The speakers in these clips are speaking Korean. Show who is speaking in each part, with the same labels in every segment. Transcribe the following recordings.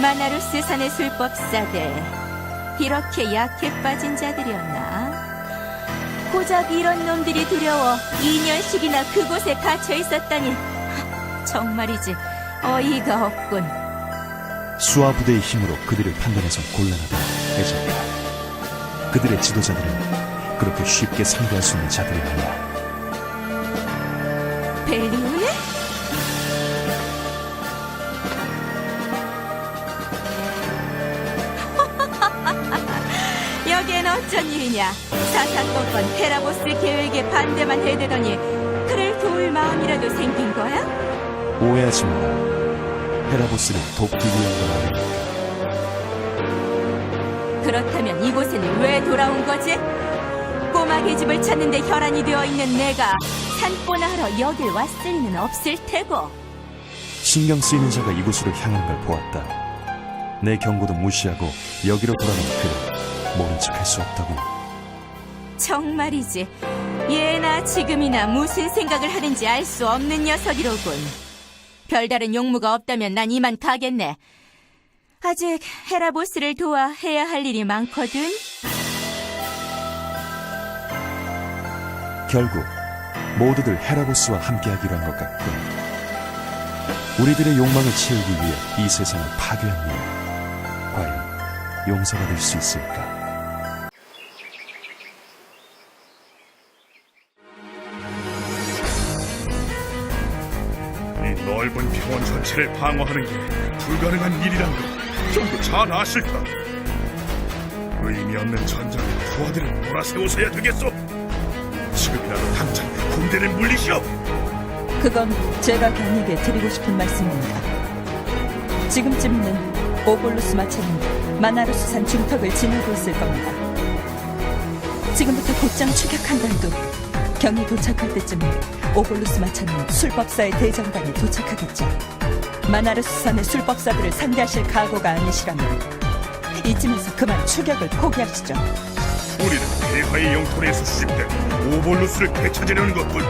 Speaker 1: 마나루스 산의 술법사들 이렇게 약해 빠진 자들이었나? 고작 이런 놈들이 두려워 2년씩이나 그곳에 갇혀 있었다니 정말이지 어이가 없군.
Speaker 2: 수아 부대의 힘으로 그들을 판단해서 곤란하다. 해석이다. 그들의 지도자들은 그렇게 쉽게 상대할 수 있는 자들이 아니야.
Speaker 1: 벨리오네? 어쩐 일이냐? 사사건건 헤라보스 계획에 반대만 해대더니 그를 도울 마음이라도 생긴 거야?
Speaker 2: 오해하지 마라. 헤라보스를 돕기 위한 건 아니니까.
Speaker 1: 그렇다면 이곳에는 왜 돌아온 거지? 꼬마 계집을 찾는데 혈안이 되어 있는 내가 산보나 하러 여길 왔을 리는 없을 테고
Speaker 2: 신경 쓰이는 자가 이곳으로 향하는 걸 보았다. 내 경고도 무시하고 여기로 돌아온 그를 모른 척 할 수 없다고.
Speaker 1: 정말이지 예나 지금이나 무슨 생각을 하는지 알 수 없는 녀석이로군 별다른 용무가 없다면 난 이만 가겠네 아직 헤라보스를 도와 해야 할 일이 많거든
Speaker 2: 결국 모두들 헤라보스와 함께하기로 한 것 같군. 우리들의 욕망을 채우기 위해 이 세상을 파괴한 일. 과연 용서받을 수 있을까?
Speaker 3: 이 넓은 병원 전체를 방어하는 게 불가능한 일이란 걸 형도 잘 아실 까 의미 없는 전장에 부하들을 몰아세워서야 되겠소. 지금이라도 당장 군대를 물리시오.
Speaker 4: 그건 제가 경에게 드리고 싶은 말씀입니다. 지금쯤이면 오볼루스 마체는 마나루스 산 중턱을 지나고 있을 겁니다. 지금부터 곧장 추격한다 해도 경이 도착할 때쯤에 오볼루스 마차는 술법사의 대장간에 도착하겠죠. 마나루스 산의 술법사들을 상대하실 각오가 아니시라면 이쯤에서 그만 추격을 포기하시죠.
Speaker 3: 우리는 폐하의 영토에서 수집된 오볼루스를 되찾으려는 것뿐.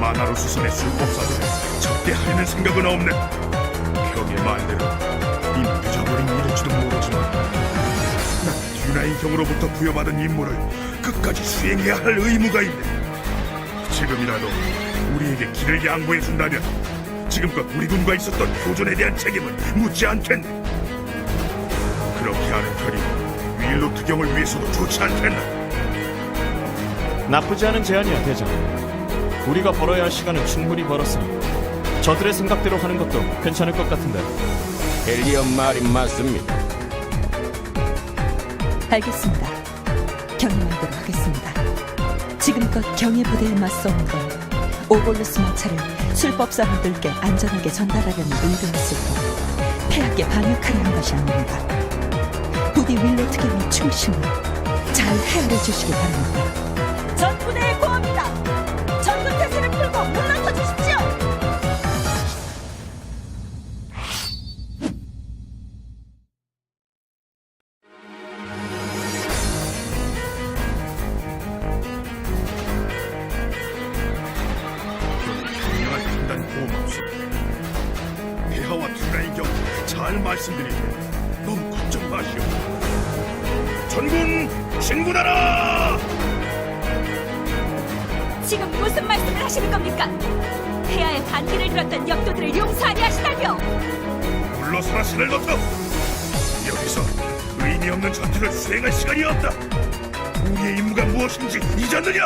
Speaker 3: 마나루스선의 술법사들을 적대하려는 생각은 없네. 형의 말대로 이미 늦어버린 일일지도 모르지만 난 듀나인 형으로부터 부여받은 임무를 끝까지 수행해야 할 의무가 있네. 지금이라도 우리에게 길을 양보해 준다면 지금껏 우리 군과 있었던 교전에 대한 책임을 묻지 않겠네. 그렇게 하는 편이 윌로 특경을 위해서도 좋지 않겠나?
Speaker 5: 나쁘지 않은 제안이야, 대장. 우리가 벌어야 할 시간은 충분히 벌었으니 저들의 생각대로 하는 것도 괜찮을 것 같은데.
Speaker 6: 엘리엇 말이 맞습니다.
Speaker 4: 알겠습니다. 하겠습니다. 지금껏 경의 부대에 맞서온 건 오볼루스 마차를 술법사 분들께 안전하게 전달하려는 의도였을 뿐 폐하게 반역하려는 것이 아닙니다. 부디 윌로 특임의 충심을 잘 헤아려 주시기 바랍니다.
Speaker 1: 역도들을 용서하려 하시다뇨
Speaker 3: 물러서라 시넬로터 여기서 의미 없는 전투를 수행할 시간이 없다. 우리의 임무가 무엇인지 잊었느냐?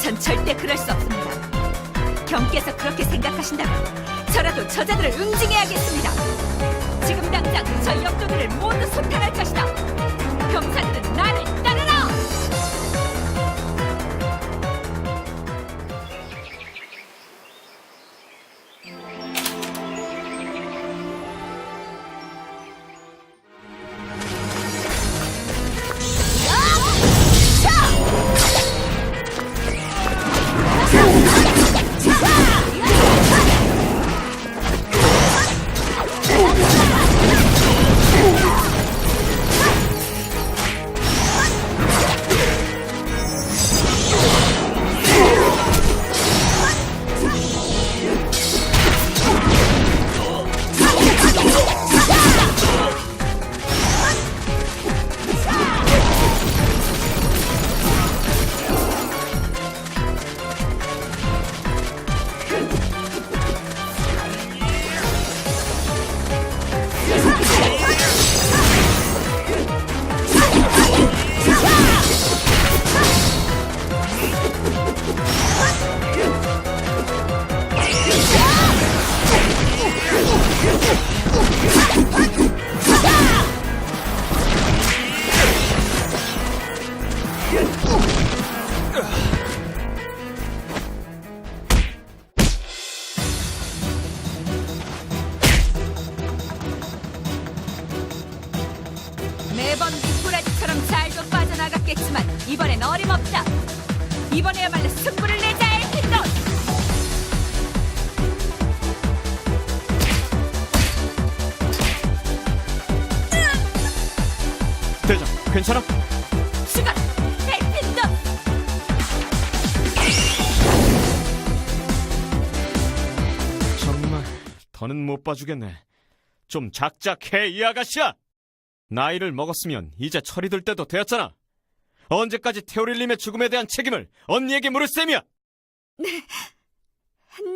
Speaker 1: 전 절대 그럴 수 없습니다. 경께서 그렇게 생각하신다면 저라도 저자들을 응징해야겠습니다. 지금 당장 저 역도들을 모두 소탕할 것이다. 병사들은 매번 미꾸라지처럼 잘도 빠져나갔겠지만 이번엔 어림없다. 이번에야말로 승부를 내자 엘핀돈.
Speaker 5: 대장, 괜찮아?
Speaker 1: 죽어라, 엘핀돈.
Speaker 5: 정말 더는 못 봐주겠네. 좀 작작해 이 아가씨야. 나이를 먹었으면 이제 처리될 때도 되었잖아. 언제까지 테오릴님의 죽음에 대한 책임을 언니에게 물을 셈이야?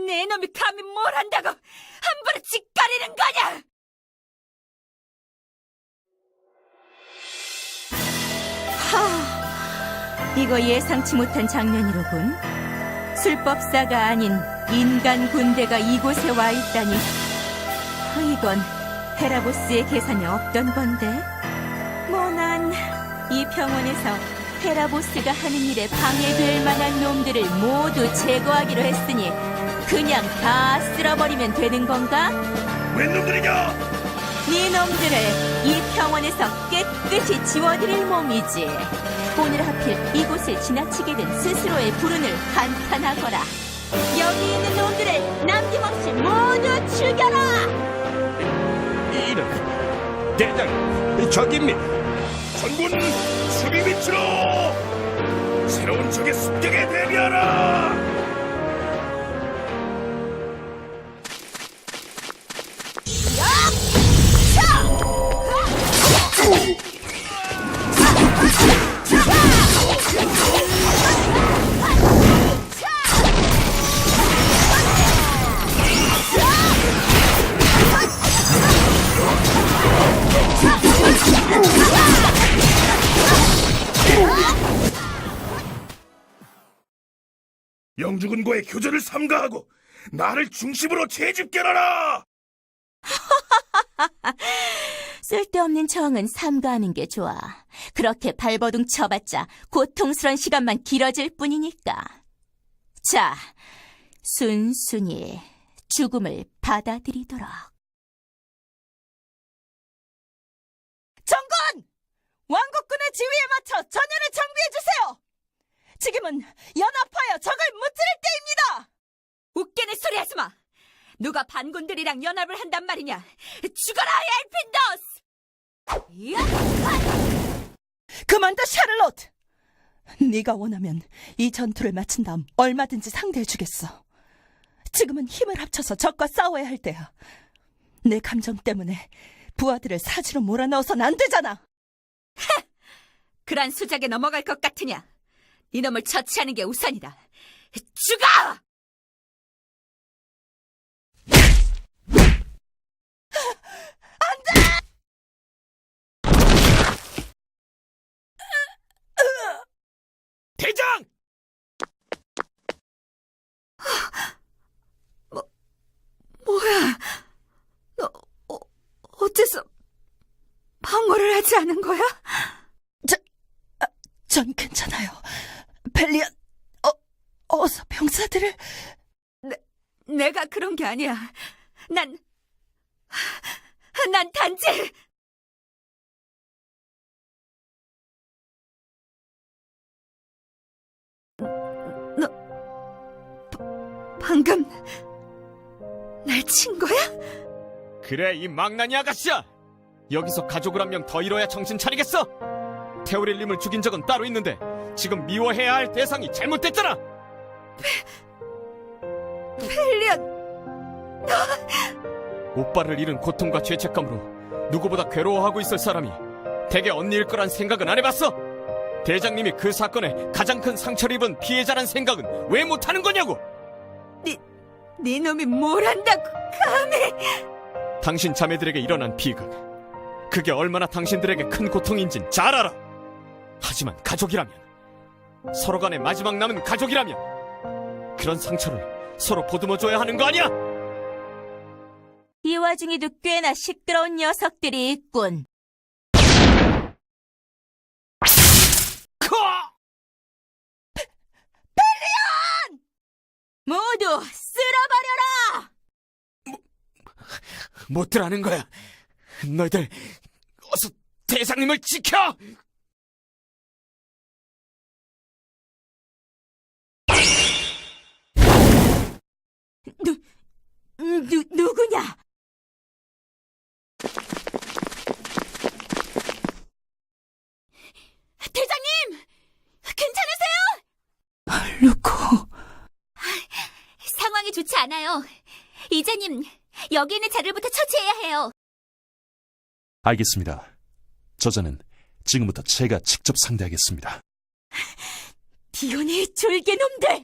Speaker 1: 내 놈이 감히 뭘 한다고 함부로 짓거리는 거냐 하, 이거 예상치 못한 장면이로군. 술법사가 아닌 인간 군대가 이곳에 와 있다니. 아, 이건 헤라보스의 계산이 없던 건데. 뭐 난 이 병원에서 헤라보스가 하는 일에 방해될 만한 놈들을 모두 제거하기로 했으니 그냥 다 쓸어버리면 되는 건가?
Speaker 3: 웬 놈들이냐?
Speaker 1: 네 놈들을 이 병원에서 깨끗이 지워드릴 몸이지. 오늘 하필 이곳을 지나치게 된 스스로의 불운을 한탄하거라. 여기 있는 놈들을 남김없이 모두 죽여라!
Speaker 6: 대장 저깁니다.
Speaker 3: 전군 수비 위치로 새로운 적의 습격에 대비하라. 영주군과의 교전을 삼가하고 나를 중심으로 재집결하라.
Speaker 1: 쓸데없는 정은 삼가하는 게 좋아. 그렇게 발버둥 쳐봤자 고통스런 시간만 길어질 뿐이니까. 자, 순순히 죽음을 받아들이도록.
Speaker 4: 정권! 왕국군의 지휘에 맞춰 전열을 정비해주세요! 지금은 연합하여 적을 무찌를 때입니다!
Speaker 1: 웃기는 소리 하지 마! 누가 반군들이랑 연합을 한단 말이냐? 죽어라, 엘핀더스!
Speaker 4: 그만둬, 샤를롯! 네가 원하면 이 전투를 마친 다음 얼마든지 상대해주겠어. 지금은 힘을 합쳐서 적과 싸워야 할 때야. 내 감정 때문에 부하들을 사지로 몰아넣어선 안 되잖아!
Speaker 1: 그란 수작에 넘어갈 것 같으냐? 이놈을 처치하는 게 우선이다. 죽어!
Speaker 3: 대장!
Speaker 1: 뭐야? 너 어, 어째서 방어를 하지 않은 거야?
Speaker 4: 전 괜찮아요. 벨리안, 어, 어서 병사들을...
Speaker 1: 내가 그런 게 아니야. 난, 난 단지 너 바- 방금 날 친 거야?
Speaker 5: 그래 이 망나니 아가씨야. 여기서 가족을 한 명 더 잃어야 정신 차리겠어. 테오릴님을 죽인 적은 따로 있는데 지금 미워해야 할 대상이 잘못됐잖아.
Speaker 1: 펠리언
Speaker 5: 오빠를 잃은 고통과 죄책감으로 누구보다 괴로워하고 있을 사람이 대개 언니일 거란 생각은 안 해봤어? 대장님이 그 사건에 가장 큰 상처를 입은 피해자란 생각은 왜 못하는 거냐고!
Speaker 1: 네 놈이 뭘 한다고 감히
Speaker 5: 당신 자매들에게 일어난 비극. 그게 얼마나 당신들에게 큰 고통인진 잘 알아! 하지만 가족이라면, 서로 간에 마지막 남은 가족이라면, 그런 상처를 서로 보듬어줘야 하는 거 아니야?
Speaker 1: 이 와중에도 꽤나 시끄러운 녀석들이 있군.
Speaker 5: 커!
Speaker 1: 모두 쓸어버려라!
Speaker 5: 못들 하는 거야. 너희들, 어서 대장님을 지켜!
Speaker 1: 음, 누, 누구냐? 대장님! 괜찮으세요?
Speaker 4: 루코,
Speaker 1: 상황이 좋지 않아요. 이자님, 여기 있는 자들부터 처치해야 해요.
Speaker 2: 알겠습니다. 저자는 지금부터 제가 직접 상대하겠습니다.
Speaker 1: 디온의 졸개놈들!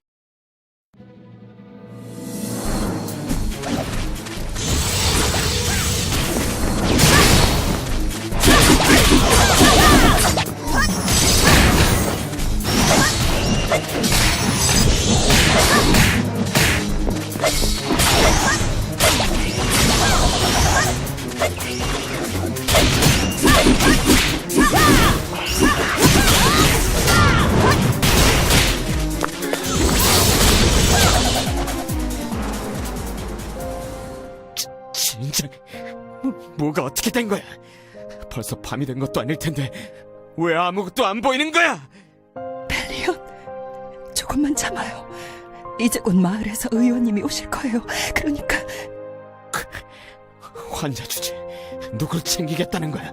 Speaker 5: 뭐, 뭐가 어떻게 된 거야? 벌써 밤이 된 것도 아닐 텐데 왜 아무것도 안 보이는 거야?
Speaker 4: 벨리온, 조금만 참아요. 이제 곧 마을에서 의원님이 오실 거예요. 그러니까
Speaker 5: 환자 주제 누굴 챙기겠다는 거야?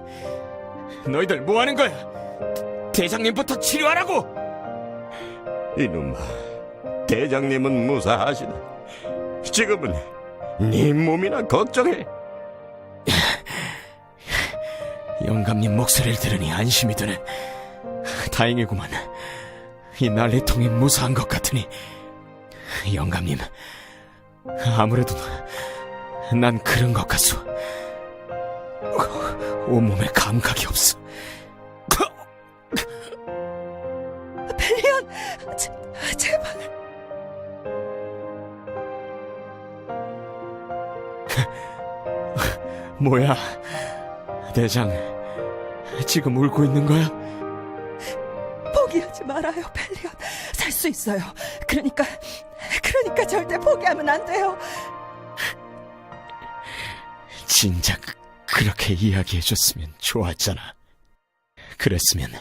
Speaker 5: 너희들 뭐 하는 거야? 대장님부터 치료하라고!
Speaker 6: 이놈아, 대장님은 무사하시다. 지금은 네 몸이나 걱정해.
Speaker 5: 영감님 목소리를 들으니 안심이 드네. 다행이구만. 이 난리통이 무사한 것 같으니. 영감님, 아무래도 난 그런 것 같소. 온몸에 감각이 없어.
Speaker 4: 벨리온, 제, 제발.
Speaker 5: 뭐야, 대장, 지금 울고 있는 거야?
Speaker 4: 포기하지 말아요, 벨리온. 살수 있어요. 그러니까, 그러니까 절대 포기하면 안 돼요.
Speaker 5: 진작 그렇게 이야기해줬으면 좋았잖아. 그랬으면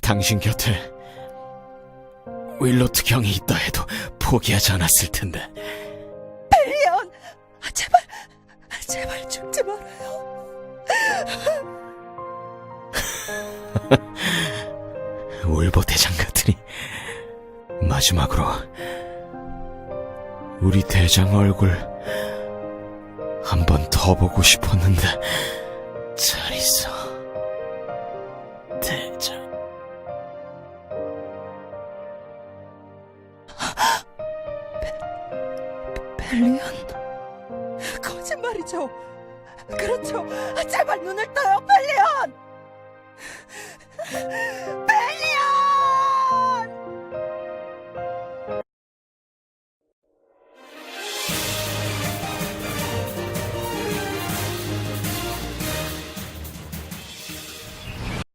Speaker 5: 당신 곁에 윌로트 경이 있다 해도 포기하지 않았을 텐데.
Speaker 4: 벨리온, 제발, 제발 죽지 말아요.
Speaker 5: 울보 대장 같으니 마지막으로 우리 대장 얼굴 한 번 더 보고 싶었는데 잘 있어 대장
Speaker 4: 벨리온, 거짓말이죠. 그렇죠. 제발 눈을 떠요, 벨리온.